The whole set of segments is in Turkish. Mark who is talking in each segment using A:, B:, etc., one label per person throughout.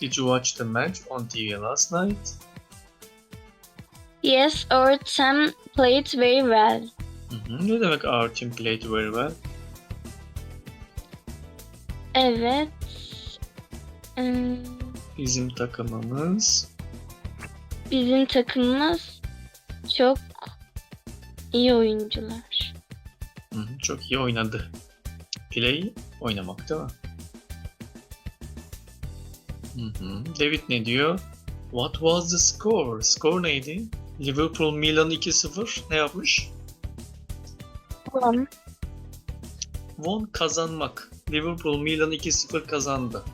A: Did you watch the match on TV last night?
B: Yes, our team played very well.
A: Hı hı. Ne demek our team played very well?
B: Evet. Hmm,
A: Bizim takımımız
B: bizim takımımız çok iyi oyuncular.
A: hı hı, çok iyi oynadı. Play oynamak değil mi? Hı hı. David ne diyor? What was the score? Score neydi? Liverpool Milan 2-0 ne yapmış?
B: Tamam.
A: Won kazanmak. Liverpool Milan 2-0 kazandı.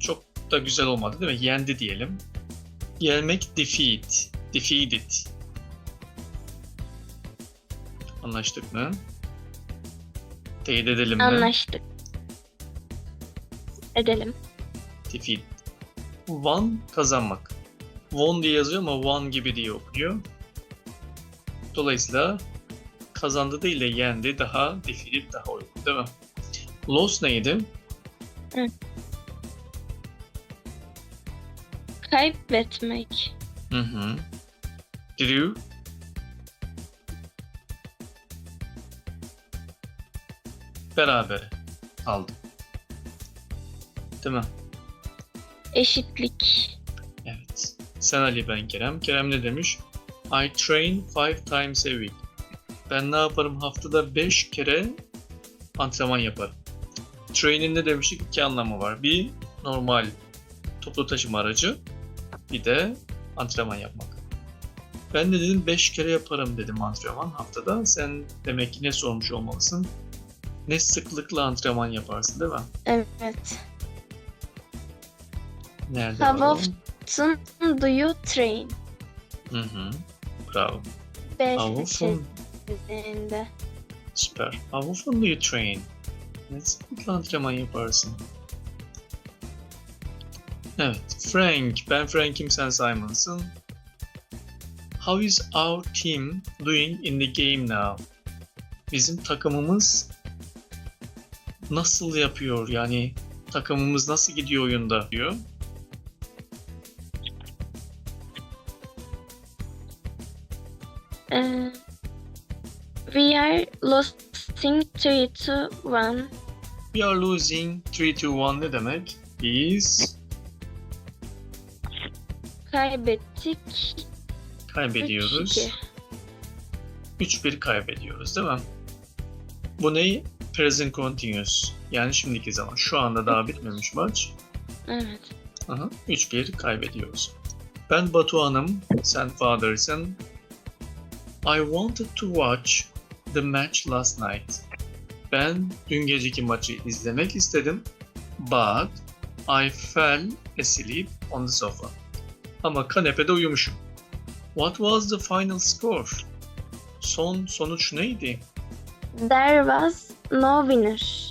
A: Çok da güzel olmadı değil mi? Yendi diyelim. Yenmek defeat. Defeated. Anlaştık mı? Teyit edelim mi?
B: Anlaştık. Edelim.
A: Defeat. Won kazanmak. Won diye yazıyor ama won gibi diye okunuyor. Dolayısıyla kazandı değil de yendi daha defeated daha uygun değil mi? Loss neydi?
B: Kaybetmek.
A: Hı hı. Drew. Beraber aldı. Değil mi?
B: Eşitlik.
A: Evet. Sen Ali ben Kerem. Kerem ne demiş? I train five times a week. Ben ne yaparım? Haftada 5 kere antrenman yaparım. Train'in ne demiştik? İki anlamı var. Bir normal toplu taşıma aracı. Bir de antrenman yapmak. Ben de dedim 5 kere yaparım dedim antrenman haftada. Sen demek ki ne sormuş olmalısın? Ne sıklıkla antrenman yaparsın değil mi?
B: Evet.
A: Nerede
B: How
A: o?
B: often do you train?
A: Hı hı. Bravo.
B: B
A: How often?
B: seçeneğinde.
A: Süper. How often do you train? Ne sıklıkla antrenman yaparsın? Evet. Frank. Ben Frank'im sen Simon'sın. How is our team doing in the game now? Bizim takımımız nasıl yapıyor? Yani takımımız nasıl gidiyor oyunda diyor.
B: 3 to 1.
A: We are losing 3 to 1 ne demek? Biz
B: Kaybettik. 3
A: kaybediyoruz. 3-1 kaybediyoruz değil mi? Bu ne? Present continuous. Yani şimdiki zaman. Şu anda daha bitmemiş maç.
B: Evet.
A: Aha, 3-1 kaybediyoruz. Ben Batuhan'ım. Sen Father'sın. I wanted to watch the match last night. Ben dün geceki maçı izlemek istedim. But I fell asleep on the sofa. Ama kanepede uyumuşum. What was the final score? Son sonuç neydi?
B: There was no winner.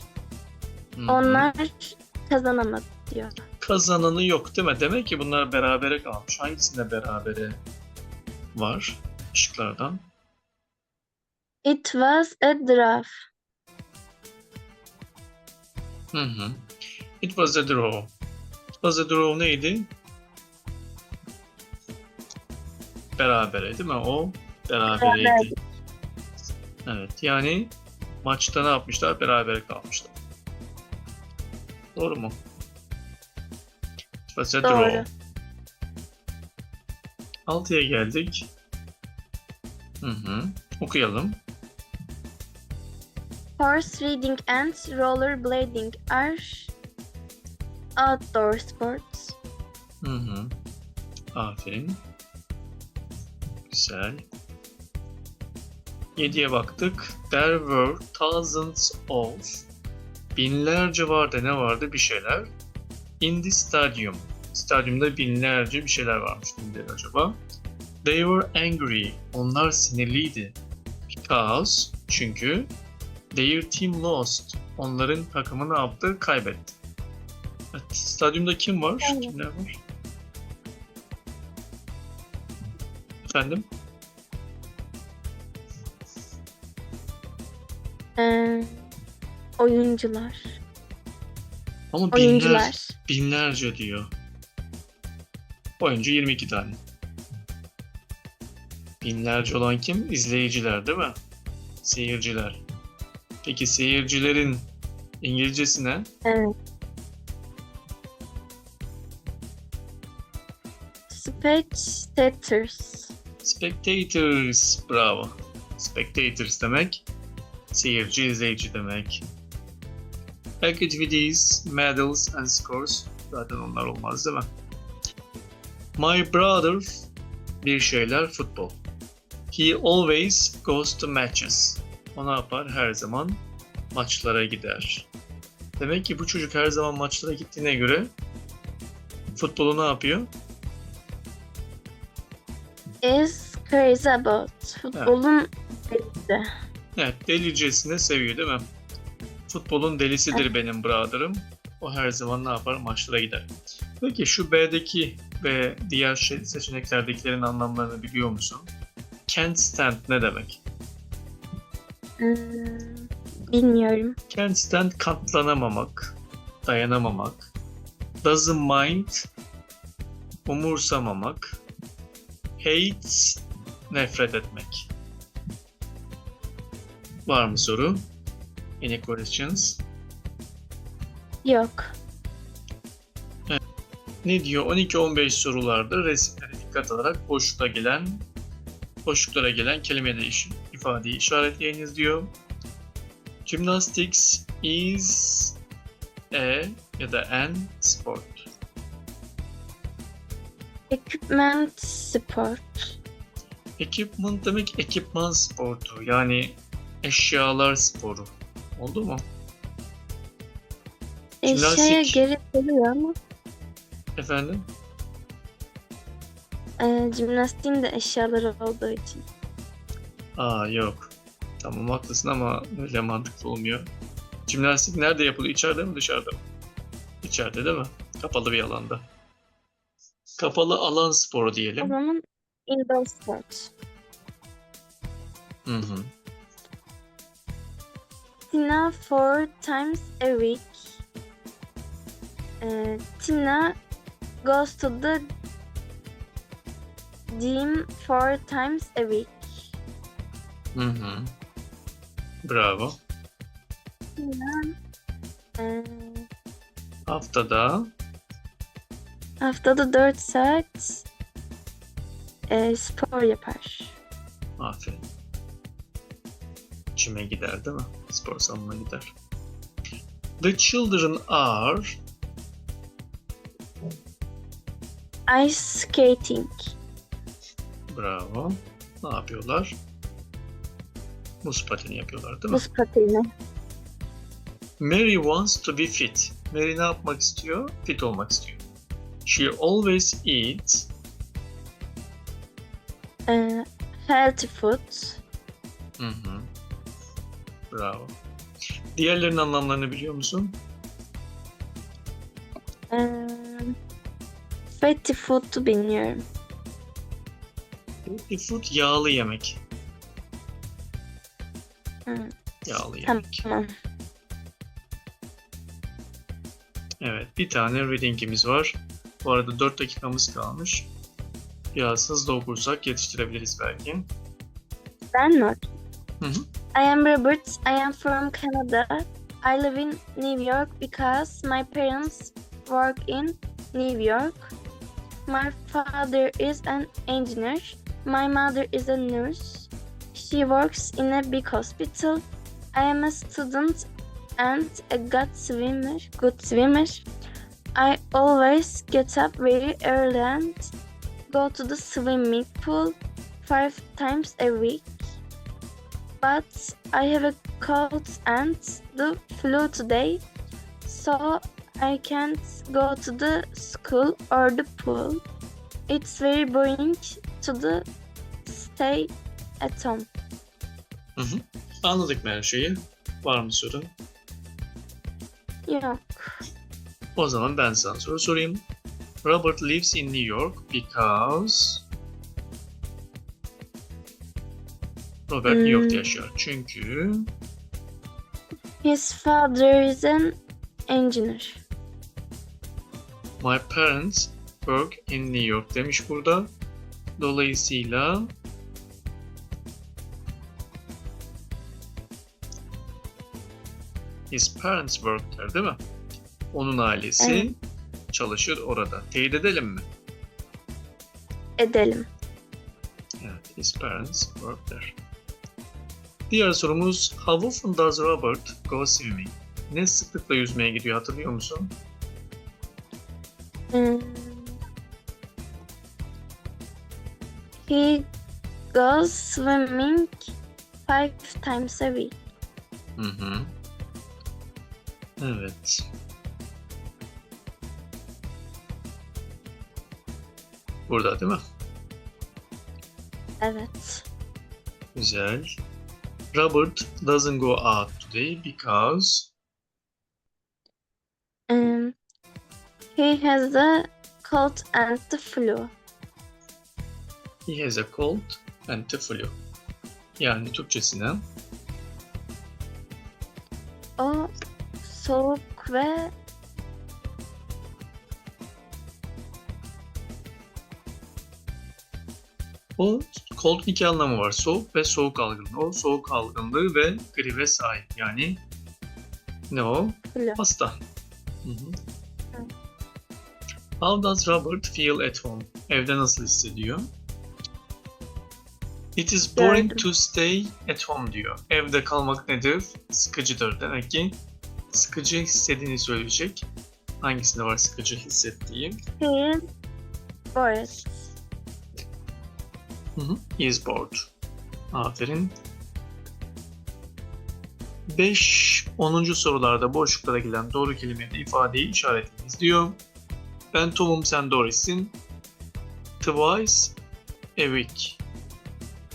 A: Hı.
B: Onlar kazanamadı diyor.
A: kazananı yok değil mi? Demek ki bunlar berabere kalmış. Hangisinde berabere var? Işıklardan.
B: It was a draft.
A: Hı hı. It was a draw. It was a draw neydi? Berabere değil mi? O berabereydi. Evet yani maçta ne yapmışlar? Berabere kalmışlar. Doğru mu? It was a draw.
B: Doğru.
A: 6'ya geldik. Hı hı. Okuyalım.
B: Horse riding and rollerblading are outdoor sports.
A: Hı hı. Aferin. Güzel. 7'ye baktık. There were thousands of binlerce vardı ne vardı bir şeyler. In the stadium. Stadyumda binlerce bir şeyler varmış. Nedir acaba? They were angry. Onlar sinirliydi. Because çünkü their team lost. Onların takımı ne yaptı? Kaybetti. Evet, stadyumda kim var?
B: Evet.
A: Kimler var? Efendim?
B: Ee, oyuncular.
A: Ama binler,
B: Oyuncular.
A: binlerce diyor. Oyuncu 22 tane. Binlerce olan kim? İzleyiciler değil mi? Seyirciler. Peki seyircilerin İngilizcesi ne?
B: Evet. Spectators.
A: Spectators. Bravo. Spectators demek seyirci, izleyici demek. Activities, medals and scores. Zaten onlar olmaz değil mi? My brother bir şeyler futbol. He always goes to matches. O ne yapar? Her zaman maçlara gider. Demek ki bu çocuk her zaman maçlara gittiğine göre futbolu ne yapıyor?
B: Is crazy about. Futbolun delisi.
A: Evet, delicesine seviyor değil mi? Futbolun delisidir benim brother'ım. O her zaman ne yapar? Maçlara gider. Peki şu B'deki ve diğer şey, seçeneklerdekilerin anlamlarını biliyor musun? Can't stand ne demek?
B: Hmm, bilmiyorum.
A: Stand katlanamamak, dayanamamak. Doesn't mind, umursamamak. Hates, nefret etmek. Var mı soru? Any questions?
B: Yok.
A: Ne diyor? 12-15 sorularda resimlere dikkat alarak boşlukta gelen boşluklara gelen kelimeleri iş, ifadeyi işaretleyiniz diyor. Gymnastics is a ya da an sport.
B: Equipment sport.
A: Equipment demek ekipman sportu. Yani eşyalar sporu. Oldu mu?
B: Eşyaya
A: Jimnastik.
B: geri geliyor ama
A: Efendim?
B: e, jimnastiğin de eşyaları olduğu için.
A: Aa yok. Tamam haklısın ama öyle mantıklı olmuyor. Jimnastik nerede yapılıyor? İçeride mi dışarıda mı? İçeride değil mi? Kapalı bir alanda. Kapalı alan sporu
B: O
A: diyelim.
B: zaman indoor sport.
A: Hı hı.
B: Tina four times a week. E, Tina goes to the gym four times a week.
A: Hı hı. Bravo.
B: E,
A: Haftada
B: haftada 4 saat e, spor yapar.
A: aferin. Çime gider değil mi? Spor salonuna gider. The children are
B: Ice skating.
A: bravo. Ne yapıyorlar? Buz pateni yapıyorlar değil mi?
B: Buz pateni.
A: Mary wants to be fit. Mary ne yapmak istiyor? Fit olmak istiyor. She always eats
B: E, healthy food.
A: Hı hı. Bravo. Diğerlerinin anlamlarını biliyor musun?
B: E, fatty food'u bilmiyorum.
A: Fatty food yağlı yemek.
B: Hı,
A: Yağlı
B: tamam.
A: yemek. Evet, bir tane reading'imiz var. Bu arada 4 dakikamız kalmış. Biraz hızlı okursak yetiştirebiliriz belki.
B: Ben mi?
A: Hı hı.
B: I am Robert. I am from Canada. I live in New York because my parents work in New York. My father is an engineer. My mother is a nurse. She works in a big hospital. I am a student and a good swimmer. Good swimmer. I always get up very early and go to the swimming pool five times a week but I have a cold and the flu today, so I can't go to the school or the pool. It's very boring to the stay at home.
A: Hı hı. Anladık mı her şeyi? Var mı sorun?
B: Yok.
A: O zaman ben sana soru sorayım. Robert lives in New York because Robert New York'ta
B: Hmm.
A: yaşıyor. Çünkü
B: His father is an engineer.
A: my parents work in New York demiş burada. Dolayısıyla his parents work der değil mi? Onun ailesi
B: Evet.
A: çalışır orada. Teyit edelim mi?
B: Edelim.
A: Evet, his parents work there. Diğer sorumuz How often does Robert go swimming? Ne sıklıkla yüzmeye gidiyor hatırlıyor musun?
B: Hmm. He goes swimming five times a week.
A: Hı hı. Evet. Burada değil mi?
B: Evet.
A: Güzel. Robert doesn't go out today because
B: Um, he has the cold and the flu.
A: he has a cold and the flu. Yani Türkçesine
B: O soğuk ve
A: o cold iki anlamı var. Soğuk ve soğuk algınlığı. O soğuk algınlığı ve gribe sahip. Yani ne o?
B: flu.
A: Hasta. Hı hı. How does Robert feel at home? Evde nasıl hissediyor? It is boring to stay at home diyor. Evde kalmak nedir? Sıkıcıdır. Demek ki sıkıcı hissettiğini söyleyecek. Hangisinde var sıkıcı hissettiği?
B: He is bored.
A: Hı hı. He is bored. Aferin. 5. 10. sorularda boşluklara gelen doğru kelimenin ifadeyi işaretiniz diyor. Ben Tom'um sen Doris'in. Twice a week.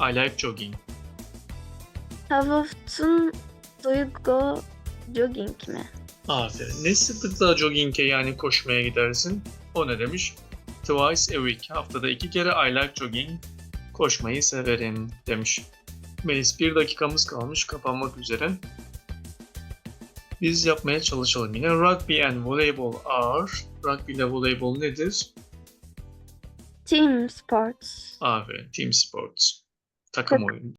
A: I like jogging.
B: How often do you go jogging mi?
A: Aferin. Ne sıklıkla jogging'e yani koşmaya gidersin? O ne demiş? Twice a week. Haftada iki kere I like jogging. Koşmayı severim demiş. Melis bir dakikamız kalmış kapanmak üzere. Biz yapmaya çalışalım yine. Rugby and voleyball are. Rugby ile voleybol nedir?
B: Team sports.
A: Aferin. Team sports. Takım oyunu.